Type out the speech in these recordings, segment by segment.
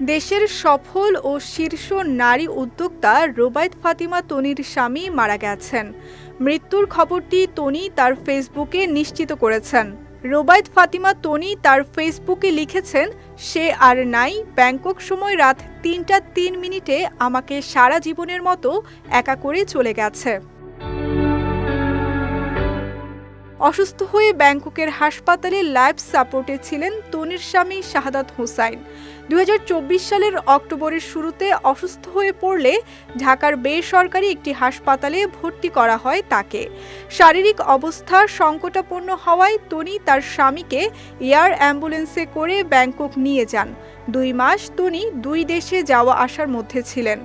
দেশের সফল ও শীর্ষ নারী উদ্যোক্তা রোবায়ত ফাতিমা তনির স্বামী মারা গেছেন। মৃত্যুর খবরটি তনি তার ফেসবুকে নিশ্চিত করেছেন। রোবায়ত ফাতিমা তনি তার ফেসবুকে লিখেছেন, সে আর নাই, ব্যাংকক সময় রাত তিনটা তিন মিনিটে আমাকে সারা জীবনের মতো একা করে চলে গেছে। অসুস্থ হয়ে ব্যাংককের হাসপাতালে লাইফ সাপোর্টে ছিলেন তনির স্বামী শাহাদাত হোসাইন। দুই হাজার চব্বিশ সালের অক্টোবরের শুরুতে অসুস্থ হয়ে পড়লে ঢাকার বেসরকারি একটি হাসপাতালে ভর্তি করা হয় তাকে। শারীরিক অবস্থা সংকটাপন্ন হওয়ায় তনি তার স্বামীকে এয়ার অ্যাম্বুলেন্সে করে ব্যাংকক নিয়ে যান। দুই মাস তনি দুই দেশে যাওয়া আসার মধ্যে ছিলেন।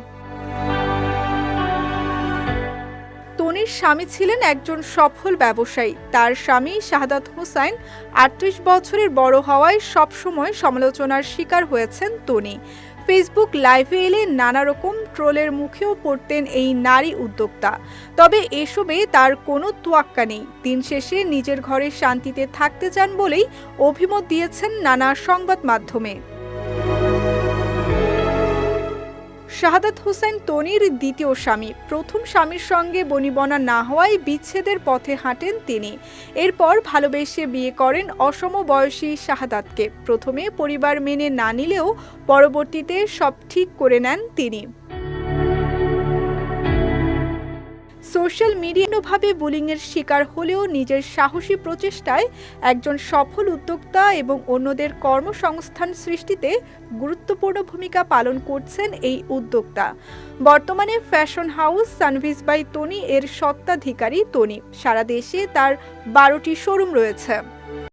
স্বামী ছিলেন একজন সফল ব্যবসায়ী। তার স্বামী শাহাদাত হোসাইন আটত্রিশ বছরের বড় হওয়ায় সবসময় সমালোচনার শিকার হয়েছেন তনি। ফেসবুক লাইভে এলে নানা রকম ট্রোলের মুখেও পড়তেন এই নারী উদ্যোক্তা। তবে এসবে তার কোনো তোয়াক্কা নেই। দিন শেষে নিজের ঘরে শান্তিতে থাকতে চান বলেই অভিমত দিয়েছেন নানা সংবাদ মাধ্যমে। শাহাদাত হোসেন তনির দ্বিতীয় স্বামী। প্রথম স্বামীর সঙ্গে বনিবনা না হওয়ায় বিচ্ছেদের পথে হাঁটেন তিনি। এরপর ভালোবেসে বিয়ে করেন অসম বয়সী শাহাদাতকে। প্রথমে পরিবার মেনে না নিলেও পরবর্তীতে সব ঠিক করে নেন তিনি। সোশ্যাল মিডিয়াভাবে বুলিংয়ের শিকার হলেও নিজের সাহসী প্রচেষ্টায় একজন সফল উদ্যোক্তা এবং অন্যদের কর্মসংস্থান সৃষ্টিতে গুরুত্বপূর্ণ ভূমিকা পালন করছেন এই উদ্যোক্তা। বর্তমানে fashion house Sanvees by Toni এর সত্ত্বাধিকারী তনি। সারা দেশে তার বারোটি শোরুম রয়েছে।